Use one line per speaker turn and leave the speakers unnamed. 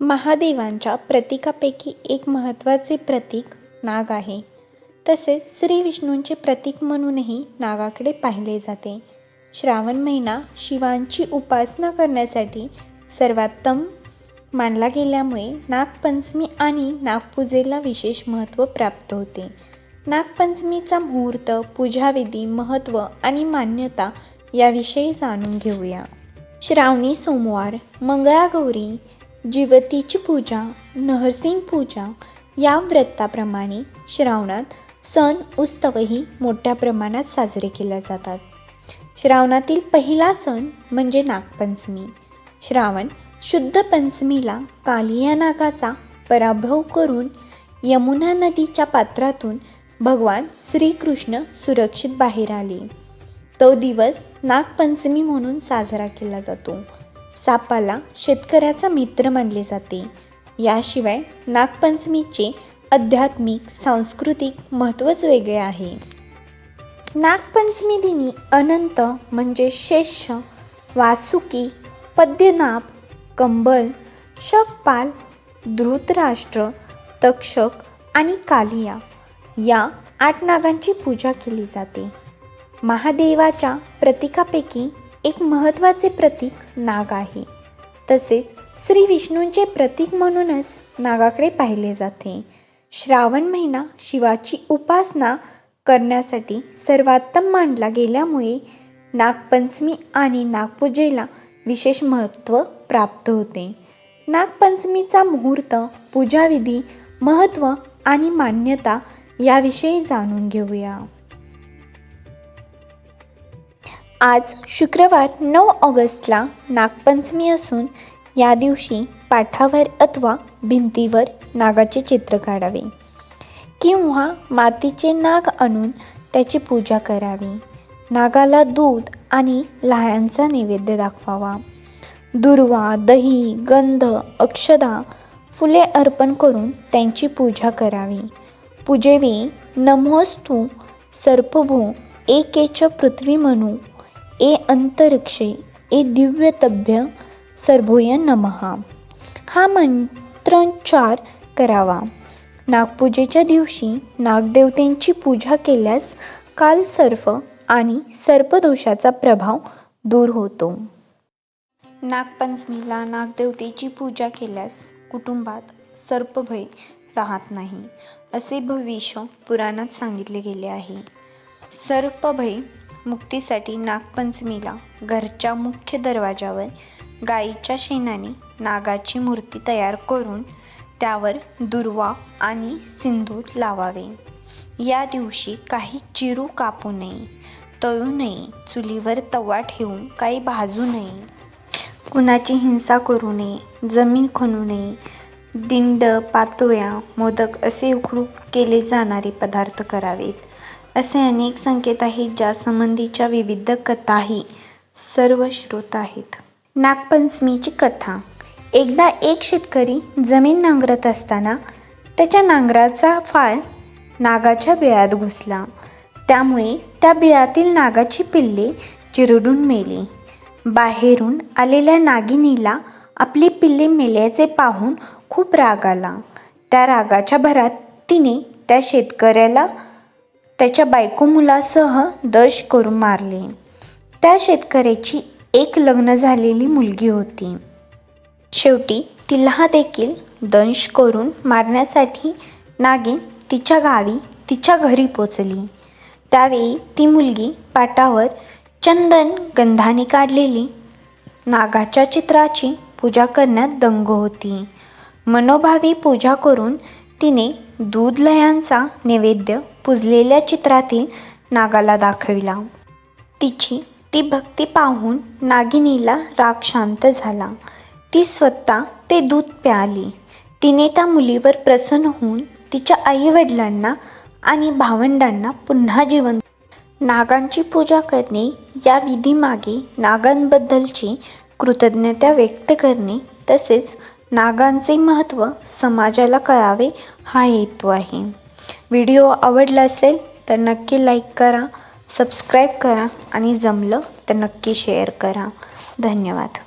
महादेवांच्या प्रतीकापैकी एक महत्त्वाचे प्रतीक नाग आहे. तसेच श्री विष्णूंचे प्रतीक म्हणूनही नागाकडे पाहिले जाते. श्रावण महिना शिवांची उपासना करण्यासाठी सर्वोत्तम मानला गेल्यामुळे नागपंचमी आणि नागपूजेला विशेष महत्त्व प्राप्त होते. नागपंचमीचा मुहूर्त पूजाविधी महत्त्व आणि मान्यता याविषयी जाणून घेऊया. श्रावणी सोमवार मंगळागौरी जिवतीची पूजा नहरसिंग पूजा या व्रताप्रमाणे श्रावणात सण उत्सवही मोठ्या प्रमाणात साजरे केले जातात. श्रावणातील पहिला सण म्हणजे नागपंचमी. श्रावण शुद्ध पंचमीला कालिया नागाचा पराभव करून यमुना नदीच्या पात्रातून भगवान श्रीकृष्ण सुरक्षित बाहेर आले. तो दिवस नागपंचमी म्हणून साजरा केला जातो. सापाला शेतकऱ्याचा मित्र मानले जाते. याशिवाय नागपंचमीचे आध्यात्मिक सांस्कृतिक महत्त्वच वेगळे आहे. नागपंचमी दिनी अनंत म्हणजे शेष वासुकी पद्यनाभ कंबल शकपाल धृतराष्ट्र तक्षक आणि कालिया या आठ नागांची पूजा केली जाते. महादेवाच्या प्रतीकापैकी एक महत्त्वाचे प्रतीक नाग आहे. तसेच श्री विष्णूंचे प्रतीक म्हणूनच नागाकडे पाहिले जाते. श्रावण महिना शिवाची उपासना करण्यासाठी सर्वोत्तम मानला गेल्यामुळे नागपंचमी आणि नागपूजेला विशेष महत्त्व प्राप्त होते. नागपंचमीचा मुहूर्त पूजाविधी महत्त्व आणि मान्यता याविषयी जाणून घेऊया. आज शुक्रवार नऊ ऑगस्टला नागपंचमी असून या दिवशी पाठावर अथवा भिंतीवर नागाचे चित्र काढावे किंवा मातीचे नाग आणून त्याची पूजा करावी. नागाला दूध आणि लाह्यांचा नैवेद्य दाखवावा. दुर्वा दही गंध अक्षदा फुले अर्पण करून त्यांची पूजा करावी. पूजेवी नमोस्तू सर्पभू एकेच पृथ्वी म्हणू. ए अंतरिक्षे ए दिव्यतभ्य सर्भोय नमहा हा मंत्रोच्चार करावा. नागपूजेच्या दिवशी नागदेवतेंची पूजा केल्यास कालसर्प आणि सर्पदोषाचा प्रभाव दूर होतो. नागपंचमीला नागदेवतेची पूजा केल्यास कुटुंबात सर्पभय राहत नाही असे भविष्य पुराणात सांगितले गेले आहे. सर्पभय मुक्तीसाठी नागपंचमीला घरच्या मुख्य दरवाजावर गाईच्या शेणाने नागाची मूर्ती तयार करून त्यावर दुर्वा आणि सिंदूर लावावे. या दिवशी काही चिरू कापू नये तळू नये चुलीवर तवा ठेवून काही भाजू नये. कुणाची हिंसा करू नये जमीन खणू नये. दिंड पातोळ्या मोदक असे उकडू केले जाणारे पदार्थ करावेत. असे अनेक संकेत आहेत ज्या संबंधीच्या विविध कथाही सर्व श्रोत आहेत. नागपंचमीची कथा. एकदा एक शेतकरी जमीन नांगरत असताना त्याच्या नांगराचा फाळ नागाच्या बिळात घुसला. त्यामुळे त्या बिळातील नागाची पिल्ले चिरडून मेली. बाहेरून आलेल्या नागिनीला आपली पिल्ले मेल्याचे पाहून खूप राग आला. त्या रागाच्या भरात तिने त्या शेतकऱ्याला त्याच्या बायको मुलासह दश करून मारले. त्या शेतकऱ्याची एक लग्न झालेली मुलगी होती. शेवटी तिला देखील दंश करून मारण्यासाठी नागिन तिच्या गावी तिच्या घरी पोचली. त्यावेळी ती मुलगी पाटावर चंदन गंधाने काढलेली. नागाच्या चित्राची पूजा करण्यात दंग होती. मनोभावी पूजा करून तिने दूध लयांचा नैवेद्य पुजलेल्या चित्रातील नागाला दाखविला. तिची ती भक्ती पाहून नागिनीला राग शांत झाला. ती स्वतः ते दूध प्याली. तिने त्या मुलीवर प्रसन्न होऊन तिच्या आईवडिलांना आणि भावंडांना पुन्हा जीवन नागांची पूजा करणे या विधीमागे नागांबद्दलची कृतज्ञता व्यक्त करणे तसेच नागांचे महत्त्व समाजाला कळावे हा हेतू आहे. व्हिडिओ आवडला असेल तर नक्की लाईक करा सबस्क्राईब करा आणि जमलं तर नक्की शेअर करा. धन्यवाद.